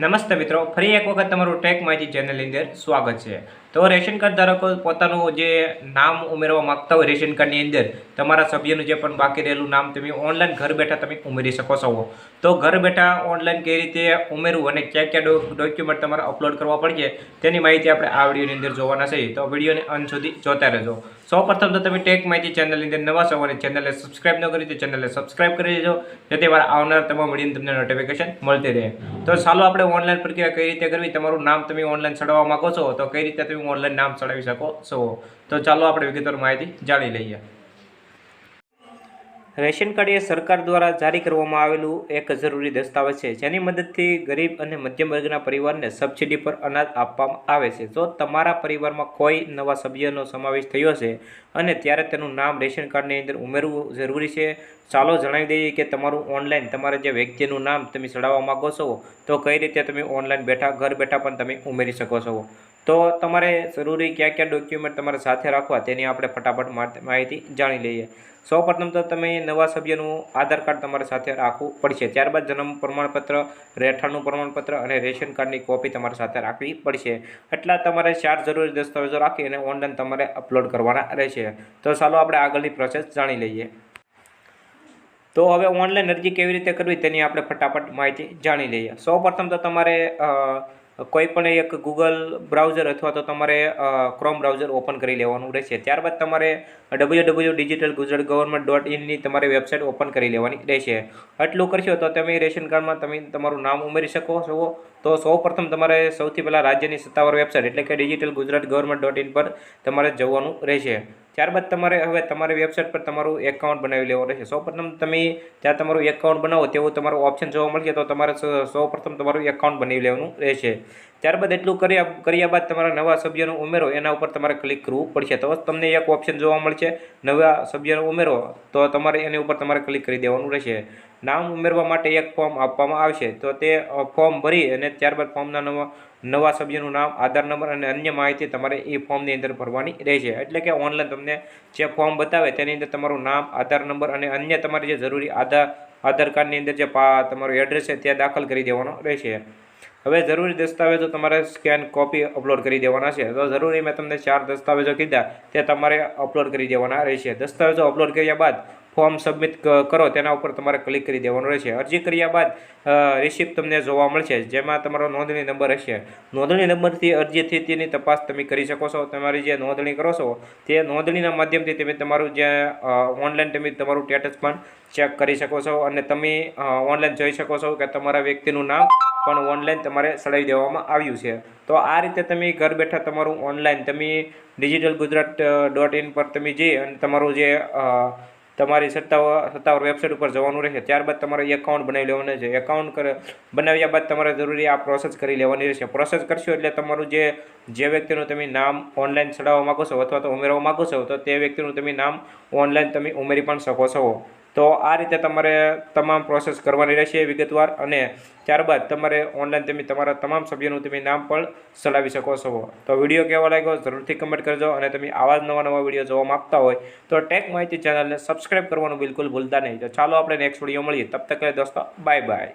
નમસ્તે મિત્રો ફરી એક વખત તમારું ટેક માહિતી ચેનલની અંદર સ્વાગત છે. તો રેશન કાર્ડ ધારકો પોતાનું જે નામ ઉમેરવા માગતા હોય રેશન કાર્ડની અંદર, તમારા સભ્યનું જે પણ બાકી રહેલું નામ, તમે ઓનલાઈન ઘર બેઠા તમે ઉમેરી શકો છો. તો ઘર બેઠા ઓનલાઈન કઈ રીતે ઉમેરવું અને ક્યાં ક્યાં ડોક્યુમેન્ટ તમારે અપલોડ કરવા પડશે, તેની માહિતી આપણે આ વિડીયોની અંદર જોવાના છે. તો વિડીયોને અંત સુધી જોતા રહેજો. સૌ પ્રથમ તો તમે ટેક માહિતી ચેનલની અંદર નવા છો અને ચેનલને સબસ્ક્રાઇબ ન કરી તો ચેનલને સબસ્ક્રાઈબ કરી દેજો, જેથી મારા આવનાર તમામ વિડીયોની તમને નોટિફિકેશન મળતી રહે. તો ચાલો આપણે ઓનલાઈન પ્રક્રિયા કઈ રીતે કરવી, તમારું નામ તમે ઓનલાઈન ચડાવવા માગો છો, તો કઈ રીતે તમે ઓનલાઈન નામ ચડાવી શકો. છો તો ચાલો આપણે વિગતવાર માહિતી જાણી લઈએ. રેશન કાર્ડ એ સરકાર દ્વારા જારી કરવામાં આવેલું એક જરૂરી દસ્તાવેજ છે. જેની મદદથી ગરીબ અને મધ્યમ વર્ગના પરિવારને સબસિડી પર અનાજ આપવામાં આવે છે. જો તમારા પરિવારમાં કોઈ નવા સભ્યનો સમાવેશ થયો છે અને ત્યારે તેનું નામ રેશન કાર્ડની અંદર ઉમેરવું જરૂરી છે, ચાલો જણાવી દઈએ કે તમારું ઓનલાઈન તમારા જે વ્યક્તિનું નામ તમે ચડાવવા માગો છો, તો કઈ રીતે તમે ઓનલાઈન બેઠા, ઘર બેઠા પણ તમે ઉમેરી શકો છો? તો તમારે જરૂરી કયા કયા ડોક્યુમેન્ટ તમારે સાથે રાખવા તેની આપણે ફટાફટ માહિતી જાણી લઈએ. સૌપ્રથમ તો તમે નવા સભ્યનું આધાર કાર્ડ તમારે સાથે રાખવું પડશે. ત્યારબાદ જન્મ પ્રમાણપત્ર, રહેઠાણનું પ્રમાણપત્ર અને રેશન કાર્ડની કોપી તમારે સાથે રાખવી પડશે. એટલા તમારે ચાર જરૂરી દસ્તાવેજો રાખી અને ઓનલાઈન તમારે અપલોડ કરવાના રહેશે. તો ચાલો આપણે આગળની પ્રોસેસ જાણી લઈએ. તો હવે ઓનલાઈન અરજી કેવી રીતે કરવી તેની આપણે ફટાફટ માહિતી જાણી લઈએ. સૌપ્રથમ તો તમારે કોઈ પણ એક ગૂગલ બ્રાઉઝર અથવા તો તમારે ક્રોમ બ્રાઉઝર ઓપન કરી લેવાનું રહેશે. ત્યારબાદ તમારે W W digital Gujarat government dot ઇનની તમારી વેબસાઇટ ઓપન કરી લેવાની રહેશે. આટલું કરશો તો તમે રેશન કાર્ડમાં તમે તમારું નામ ઉમેરી શકો છો. તો સૌપ્રથમ તમારે સૌથી પહેલાં રાજ્યની સત્તાવાર વેબસાઇટ એટલે કે digital Gujarat government dot in પર તમારે જવાનું રહેશે. ત્યારબાદ તમારે હવે તમારી વેબસાઇટ પર તમારું એકાઉન્ટ બનાવી લેવું રહેશે. સૌપ્રથમ તમે ત્યાં તમારું એકાઉન્ટ બનાવો તેવું તમારું ઓપ્શન જોવા મળશે તો તમારે સૌપ્રથમ તમારું એકાઉન્ટ બનાવી લેવાનું રહેશે. ત્યારબાદ એટલું કર્યા કર્યા બાદ તમારા નવા સભ્યનો ઉમેરો એના ઉપર તમારે ક્લિક કરવું પડશે. તો તમને એક ઓપ્શન જોવા મળશે, નવા સભ્યનો ઉમેરો તો તમારે એની ઉપર તમારે ક્લિક કરી દેવાનું રહેશે. નામ ઉમેરવા માટે એક ફોર્મ આપવામાં આવશે. તો તે ફોર્મ ભરી અને ત્યારબાદ ફોર્મના નવા નવા સભ્યનું નામ, આધાર નંબર અને અન્ય માહિતી તમારે એ ફોર્મની અંદર ભરવાની રહેશે. એટલે કે ઓનલાઈન તમને જે ફોર્મ બતાવે તેની અંદર તમારું નામ, આધાર નંબર અને અન્ય તમારી જે જરૂરી આધાર આધાર કાર્ડની અંદર જે તમારું એડ્રેસ છે તે દાખલ કરી દેવાનો રહેશે. હવે જરૂરી દસ્તાવેજો તમારે સ્કેન કોપી અપલોડ કરી દેવાના છે. તો જરૂરી મેં તમને ચાર દસ્તાવેજો કીધા, તે તમારે અપલોડ કરી દેવાના રહેશે. દસ્તાવેજો અપલોડ કર્યા બાદ ફોર્મ સબમિટ કરો, તેના ઉપર તમારે ક્લિક કરી દેવાનું રહેશે. અરજી કર્યા બાદ રિસિપ્ટ તમને જોવા મળશે, જેમાં તમારો નોંધણી નંબર હશે. નોંધણી નંબરથી અરજી તેની તપાસ તમે કરી શકો છો. તમારી જે નોંધણી કરો છો, તે નોંધણીના માધ્યમથી તમે તમારું જે ઓનલાઈન તમે તમારું સ્ટેટસ પણ ચેક કરી શકો છો અને તમે ઓનલાઈન જોઈ શકો છો કે તમારા વ્યક્તિનું નામ પણ ઓનલાઈન તમારે ચડાવી દેવામાં આવ્યું છે. તો આ રીતે તમે ઘર બેઠા તમારું ઓનલાઈન તમે ડિજિટલ ગુજરાત ડોટ ઇન પર તમે જઈ અને તમારું જે તમારી સત્તાવાર સત્તાવાર વેબસાઇટ ઉપર જવાનું રહેશે. ત્યારબાદ તમારે એકાઉન્ટ બનાવી લેવાનું છે. એકાઉન્ટ બનાવ્યા બાદ તમારે જરૂરી આ પ્રોસેસ કરી લેવાની રહેશે. પ્રોસેસ કરશો એટલે તમારું જે જે વ્યક્તિનું તમે નામ ઓનલાઈન ચડાવવા માગો છો અથવા તો ઉમેરવા માગો છો, તો તે વ્યક્તિનું તમે નામ ઓનલાઈન તમે ઉમેરી પણ શકો છો. તો આ રીતે તમારે તમામ પ્રોસેસ કરવાની રહેશે વિગતવાર અને ત્યારબાદ તમારે ઓનલાઈન તમે તમારા તમામ સભ્યોનું તમે નામ પણ ચલાવી શકો છો. તો વીડિયો કેવો લાગ્યો જરૂરથી કમેન્ટ કરજો અને તમે આવા જ નવા નવા વીડિયો જોવા માગતા હોય તો ટેક માહિતી ચેનલને સબસ્ક્રાઇબ કરવાનું બિલકુલ ભૂલતા નહીં. તો ચાલો આપણે નેક્સ્ટ વીડિયો મળીએ. તબ તક દોસ્તો બાય બાય